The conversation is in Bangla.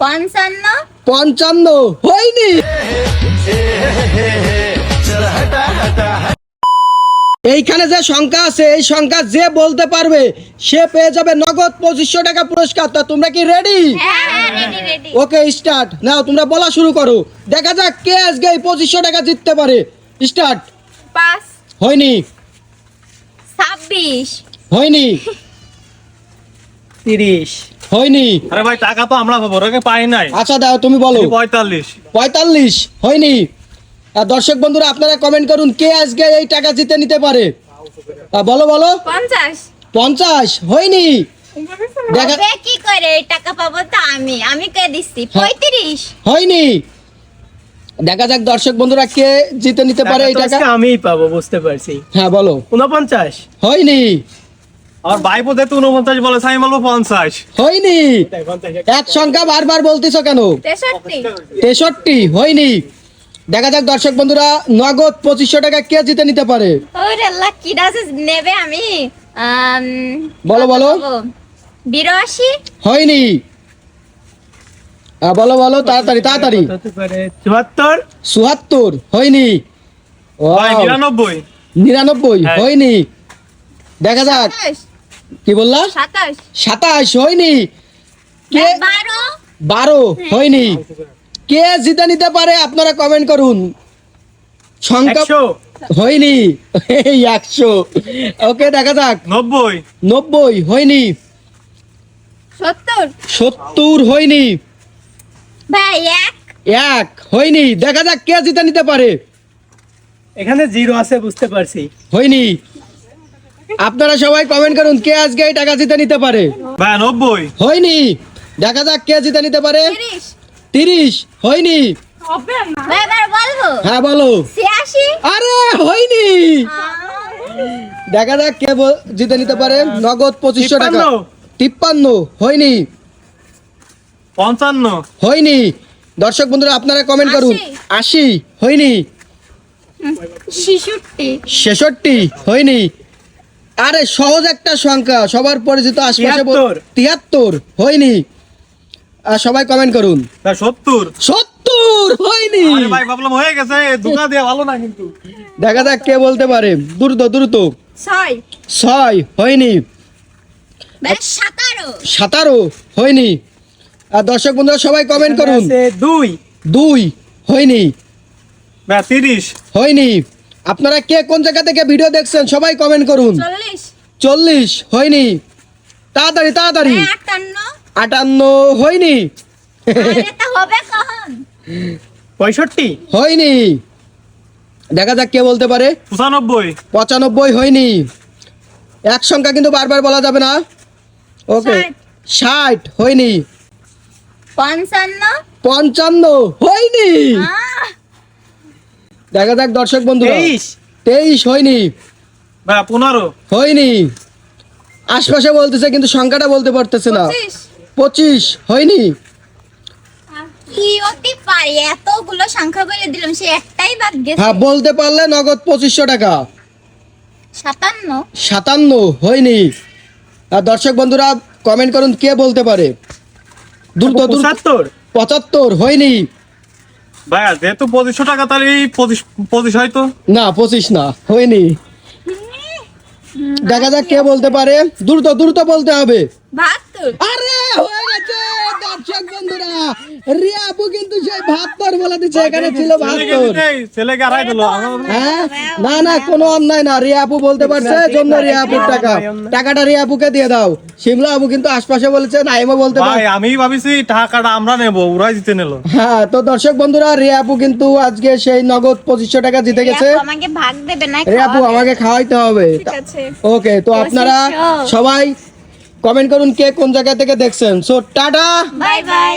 পঞ্চান্ন? পঞ্চান্ন হয়নি। এইখানে যে সংখ্যা আছে এই সংখ্যা যে বলতে পারবে সে পেয়ে যাবে নগদ পঁচিশশো টাকা পুরস্কার। তা তোমরা কি রেডি ওকে স্টার্ট নাও তোমরা বলা শুরু করো। দেখা যাক কে আজকে এই পঁচিশশো টাকা জিততে পারে। স্টার্ট পাঁচ। হয়নি। ছাব্বিশ। হয়নি। তিরিশ। হয়নি। আরে ভাই টাকা তো আমরা পাবো ওরাকে পাই নাই। আচ্ছা দাও তুমি বলো। পঁয়তাল্লিশ। পঁয়তাল্লিশ? হয়নি। আর দর্শক বন্ধুরা আপনারা কমেন্ট করুন কে আজকে এই টাকা জিতে নিতে পারে? বলো বলো। পঞ্চাশ। পঞ্চাশ? হয়নি। দেখা কি করে এই টাকা পাবো তো আমি? আমি কে দিচ্ছি? পঁয়ত্রিশ? হয়নি। দেখা যাক দর্শক বন্ধুরা কে জিতে নিতে পারে এই টাকা। আমিই পাবো বুঝতে পারছি। হ্যাঁ বলো। উনপঞ্চাশ হয়নি। আমার ভাইপো যেহেতু উনপঞ্চাশ বলেছে আমি বলব পঞ্চাশ। হয়নি। এক সংখ্যা বারবার বলতেছো কেন? তেষট্টি। হয়নি। দেখা যাক দর্শক বন্ধুরা নগদ পঁচিশশো টাকা কে জিতে নিতে পারে? নেবে আমি? বলো, বলো। বিরাশি? হয়নি। বলো বলো তাড়াতাড়ি তাড়াতাড়ি। চুয়াত্তর? চুয়াত্তর হয়নি। নিরানব্বই। নিরানব্বই হ্যাঁ। হয়নি। দেখা যাক। কি বললা? সাতাশ। হয়নি। কে? বারো? বারো হয়নি। কে জিতে নিতে পারে আপনারা কমেন্ট করুন। সংখ্যা হয়নি। এই একশো। ওকে দেখা যাক। নব্বই। নব্বই হয়নি। সত্তর। সত্তর হয়নি। ভাই এক। এক হয়নি। দেখা যাক কে জিতে নিতে পারে। এখানে জিরো আছে বুঝতে পারছি। হয়নি। আপনারা সবাই কমেন্ট করুন কে আজকে এই টাকা জিতে নিতে পারে? ভাই নব্বই। হয়নি। দেখা যাক কে জিতে নিতে পারে। তিরিশ। হয়নি। ভাই এবার বলব। হ্যাঁ বলো। আরে হয়নি। দেখা যাক কে জিতে নিতে পারে। নগদ পঁচিশশো টাকা। তিপ্পান্ন। হয়নি। পঞ্চান্ন। হয়নি। দর্শক বন্ধুরা আপনারা কমেন্ট করুন। আশি হয়নি। ছেষট্টি হয়নি। আরে সহজ একটা সংখ্যা সবার পরিচিত আশপাশে তিয়াত্তর। হয়নি। আর সবাই কমেন্ট করুন। সত্তর। সত্তর হয়নি। ভাই ভাবলাম হয়ে গেছে দুকা দিয়ে ভালো না কিন্তু। দেখা যাক কে বলতে পারে। দ্রুত দ্রুত। ছয়। ছয় হয়নি। সাতারো। সাতারো হয়নি। আর দর্শক বন্ধুরা সবাই কমেন্ট করুন। দুই। দুই হয়নি। তিরিশ। হয়নি। আপনারা কে কোন জায়গা থেকে ভিডিও দেখছেন সবাই কমেন্ট করুন। চল্লিশ। হয়নি। তাড়াতাড়ি তাড়াতাড়ি। আটান্ন। আটান্ন হয়নি। আরে তা হবে কখন? পঁয়ষট্টি। হয়নি। দেখা যাক কে বলতে পারে। পঁচানব্বই। পঁচানব্বই হয়নি। এক সংখ্যা কিন্তু বারবার বলা যাবে না। ওকে ষাট। হয়নি। পঞ্চান্ন। পঞ্চান্ন হয়নি। দেখা যাক দর্শক বন্ধু তেইশ। হয়নি। পনেরো। হয়নি। আশপাশে বলতেছে কিন্তু সংখ্যাটা বলতে পারতেছে না। পঁচিশ। হয়নি। কি অতি পারি এতগুলো সংখ্যা বলে দিলাম সে একটাই বাদ গেছে। হ্যাঁ বলতে পারলে নগদ পঁচিশশো টাকা। সাতান্ন। সাতান্ন হয়নি। আর দর্শক বন্ধুরা কমেন্ট করুন কে বলতে পারে। দ্রুত দ্রুত। পঁচাত্তর। পঁচাত্তর হয়নি। ভাইয়া যেহেতু পঁচিশশো টাকা তাহলে এই পঁচিশ পঁচিশ হয়তো না পঁচিশ না হয়নি। দেখা যাক কে বলতে পারে। দ্রুত দ্রুত বলতে হবে। আরে হয়ে গেছে! দর্শক বন্ধুরা রিয়া আপু কিন্তু সেই বাহাত্তর বলে দিচ্ছে এখানে ছিল দিল হ্যাঁ না না কোনো অন্যায় না রিয়া আপু বলতে পারছে জন্য রিয়া আপুর টাকা। টাকাটা রিয়া আপুকে দিয়ে দাও। শিমলা আপু কিন্তু আশপাশে বলেছে বলতে পারে আমি ভাবিছি টাকাটা আমরা নেব ওরাই জিতে নিলো। হ্যাঁ তো দর্শক বন্ধুরা রিয়া আপু কিন্তু আজকে সেই নগদ পঁচিশশো টাকা জিতে গেছে। আমাকে ভাগ দেবে না রিয়া আপু আমাকে খাওয়াইতে হবে। ঠিক আছে। ওকে তো আপনারা সবাই কমেন্ট করুন কে কোন জায়গা থেকে দেখছেন। So tata! Bye bye.